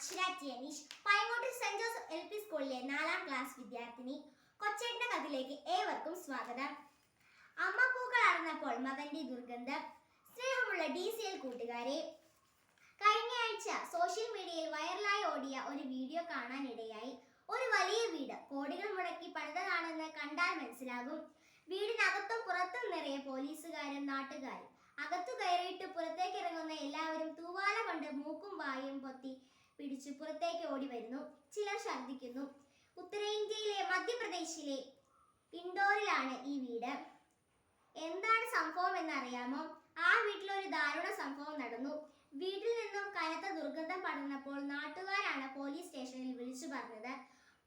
Akshara T Aneesh Paingottu saint Joseph L P സ്കൂളിലെ നാലാം class വിദ്യാർത്ഥിനി കൊച്ചേട്ടന്റെ കഥയിലേക്ക് ഏവർക്കും സ്വാഗതം. അമ്മ പൂക്കൾ അടർന്നപ്പോൾ മകന്റെ ദുർഗന്ധം സ്നേഹമുള്ള ഡി സി എൽ കൂട്ടുകാരെ കഴിഞ്ഞയാഴ്ച സോഷ്യൽ മീഡിയയിൽ വൈറലായി ഓടിയ ഒരു വീഡിയോ കാണാനിടയായി. ഒരു വലിയ വീട് കോടികൾ മുടക്കി പണിതതാണെന്ന് കണ്ടാൽ മനസ്സിലാകും. വീടിനകത്തും പുറത്തും നിറയെ പോലീസുകാരും നാട്ടുകാരും. അകത്തു കയറിയിട്ട് പുറത്തേക്ക് ഇറങ്ങുന്ന എല്ലാവരും തൂവാല കൊണ്ട് മൂക്കും വായും പൊത്തി പിടിച്ചു പുറത്തേക്ക് ഓടി വരുന്നു. ചിലർ ഛർദ്ദിക്കുന്നു. ഉത്തരേന്ത്യയിലെ മധ്യപ്രദേശിലെ ഇൻഡോറിലാണ് ഈ വീട്. എന്താണ് സംഭവം എന്നറിയാമോ? ആ വീട്ടിൽ ഒരു ദാരുണ സംഭവം നടന്നു. വീട്ടിൽ നിന്നും കനത്ത ദുർഗന്ധം പടർന്നപ്പോൾ നാട്ടുകാരാണ് പോലീസ് സ്റ്റേഷനിൽ വിളിച്ചു പറഞ്ഞത്.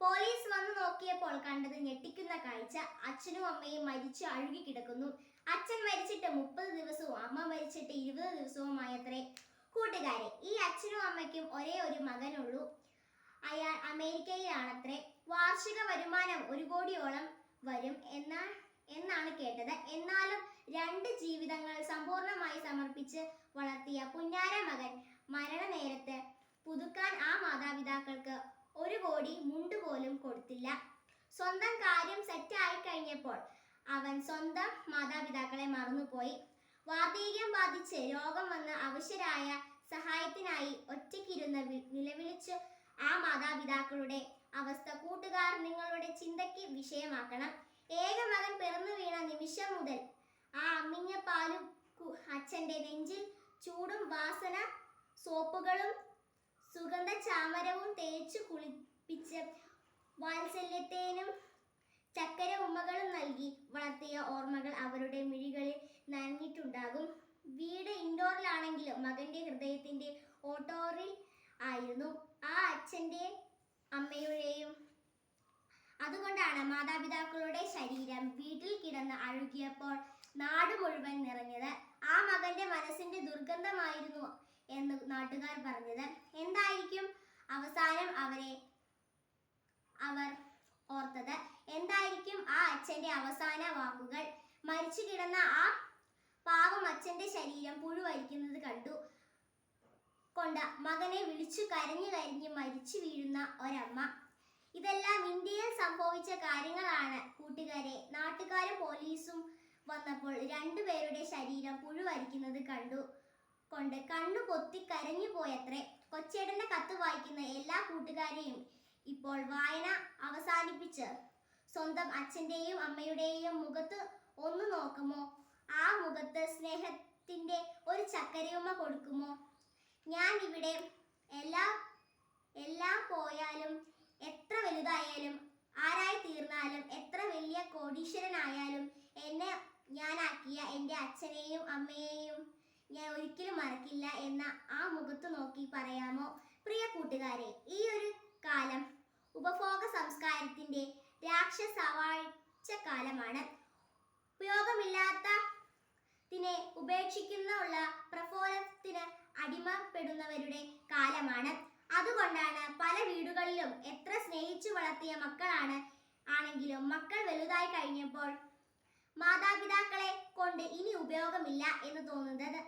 പോലീസ് വന്നു നോക്കിയപ്പോൾ കണ്ടത് ഞെട്ടിക്കുന്ന കാഴ്ച. അച്ഛനും അമ്മയും മരിച്ചു അഴുകി കിടക്കുന്നു അച്ഛൻ മരിച്ചിട്ട് മുപ്പത് ദിവസവും അമ്മ മരിച്ചിട്ട് ഇരുപത് ദിവസവുമായത്രേ. കൂട്ടുകാരെ ഈ അച്ഛനും അമ്മയ്ക്കും ഒരേ ഒരു മകനുള്ളൂ. അയാൾ അമേരിക്കയിലാണത്രേ. വാർഷിക വരുമാനം ഒരു കോടിയോളം വരും എന്ന എന്നാണ് കേട്ടത്. എന്നാലും രണ്ട് ജീവിതങ്ങൾ സമ്പൂർണമായി സമർപ്പിച്ച് വളർത്തിയ പുന്നാര മകൻ മരണനേരത്ത് പുതുക്കാൻ ആ മാതാപിതാക്കൾക്ക് ഒരു കോടി മുണ്ട് പോലും കൊടുത്തില്ല. സ്വന്തം കാര്യം സെറ്റായി കഴിഞ്ഞപ്പോൾ അവൻ സ്വന്തം മാതാപിതാക്കളെ മറന്നുപോയി. വാർദ്ധക്യം ബാധിച്ച് രോഗം വന്ന് അവശരായ മാതാപിതാക്കളുടെ അവസ്ഥ കൂട്ടുകാർ നിങ്ങളുടെ ചിന്തയ്ക്ക് വിഷയമാക്കണം. ഏക മകൻ പിറന്നു വീണ നിമിഷം മുതൽ ആ അമ്മിഞ്ഞ പാലും അച്ഛന്റെ നെഞ്ചിൽ ചൂടും വാസന സോപ്പുകളും സുഗന്ധ ചാമരവും തേച്ചു കുളിപ്പിച്ച് വാത്സല്യത്തേനും ചക്കര ഉമ്മകളും നൽകി വളർത്തിയ ഓർമ്മകൾ അവരുടെ മിഴികളിൽ നനഞ്ഞിട്ടുണ്ടാകും. വീട് ഇൻഡോറിലാണെങ്കിലും മകന്റെ ഹൃദയത്തിന്റെ ഓട്ടോറിൽ ആയിരുന്നു. ആ അച്ഛന്റെ അമ്മയുടെയും അതുകൊണ്ടാണ് മാതാപിതാക്കളുടെ ശരീരം വീട്ടിൽ കിടന്ന് അഴുകിയപ്പോൾ നാട് മുഴുവൻ നിറഞ്ഞത്. ആ മകന്റെ മനസ്സിന്റെ ദുർഗന്ധമായിരുന്നു എന്ന് നാട്ടുകാർ പറഞ്ഞത്. എന്തായിരിക്കും അവസാനം അവരെ അവർ ഓർത്തത്? എന്തായിരിക്കും ആ അച്ഛന്റെ അവസാന വാക്കുകൾ? മരിച്ചു കിടന്ന ആ പാവം അച്ഛന്റെ ശരീരം പുഴുവരിക്കുന്നത് കണ്ടു. കൊണ്ട് മകനെ വിളിച്ചു കരഞ്ഞു കരഞ്ഞ് മരിച്ചു വീഴുന്ന ഒരമ്മ. ഇതെല്ലാം ഇന്ത്യയിൽ സംഭവിച്ച കാര്യങ്ങളാണ് കൂട്ടുകാരെ. നാട്ടുകാരും പോലീസും വന്നപ്പോൾ രണ്ടുപേരുടെ ശരീരം പുഴുവരിക്കുന്നത് കണ്ടു. കൊണ്ട് കണ്ണു പൊത്തി കരഞ്ഞു പോയത്രേ. കൊച്ചേട്ടന്റെ കത്ത് വായിക്കുന്ന എല്ലാ കൂട്ടുകാരെയും ഇപ്പോൾ വായന അവസാനിപ്പിച്ച്. സ്വന്തം അച്ഛന്റെയും അമ്മയുടെയും മുഖത്ത് ഒന്ന് നോക്കുമോ? ആ മുഖത്ത് സ്നേഹത്തിന്റെ ഒരു ചക്കരയുമ്മ കൊടുക്കുമോ? ഞാൻ ഇവിടെ എല്ലാ എല്ലാം പോയാലും എത്ര വലുതായാലും ആരായി തീർന്നാലും എത്ര വലിയ കോടീശ്വരനായാലും എന്നെ ഞാനാക്കിയ എന്റെ അച്ഛനെയും അമ്മയെയും ഞാൻ ഒരിക്കലും മറക്കില്ല എന്ന ആ മുഖത്ത് നോക്കി പറയാമോ? പ്രിയ കൂട്ടുകാരെ ഈ ഒരു കാലം ഉപഭോഗ സംസ്കാരത്തിന്റെ രാക്ഷസവാഴ്ച കാലമാണ്. ഉപയോഗമില്ലാത്തതിനെ ഉപേക്ഷിക്കുന്ന പ്രഫോലത്തിന് അടിമപ്പെടുന്നവരുടെ കാലമാണ്. അതുകൊണ്ടാണ് പല വീടുകളിലും എത്ര സ്നേഹിച്ചു വളർത്തിയ മക്കളാണ് ആണെങ്കിലും മക്കൾ വലുതായി കഴിഞ്ഞപ്പോൾ മാതാപിതാക്കളെ കൊണ്ട് ഇനി ഉപയോഗമില്ല എന്ന് തോന്നുന്നത്.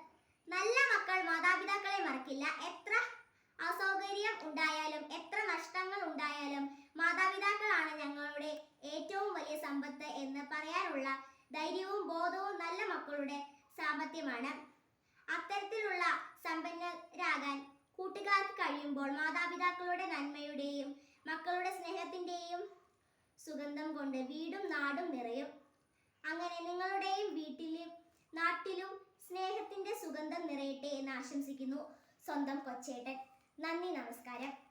നല്ല മക്കൾ മാതാപിതാക്കളെ മറക്കില്ല. എത്ര അസൗകര്യം ഉണ്ടായാലും എത്ര നഷ്ടങ്ങൾ ഉണ്ടായാലും മാതാപിതാക്കളാണ് ഞങ്ങളുടെ ഏറ്റവും വലിയ സമ്പത്ത് എന്ന് പറയാനുള്ള ധൈര്യവും ബോധവും നല്ല മക്കളുടെ സാമർത്ഥ്യമാണ് അത്തരത്തിലുള്ള സമ്പന്നരാകാൻ കൂട്ടുകാർക്ക് കഴിയുമ്പോൾ മാതാപിതാക്കളുടെ നന്മയുടെയും മക്കളുടെ സ്നേഹത്തിന്റെയും സുഗന്ധം കൊണ്ട് വീടും നാടും നിറയും. അങ്ങനെ നിങ്ങളുടെയും വീട്ടിലും നാട്ടിലും സ്നേഹത്തിന്റെ സുഗന്ധം നിറയട്ടെ എന്ന് ആശംസിക്കുന്നു. സ്വന്തം കൊച്ചേട്ടൻ. നന്ദി നമസ്കാരം.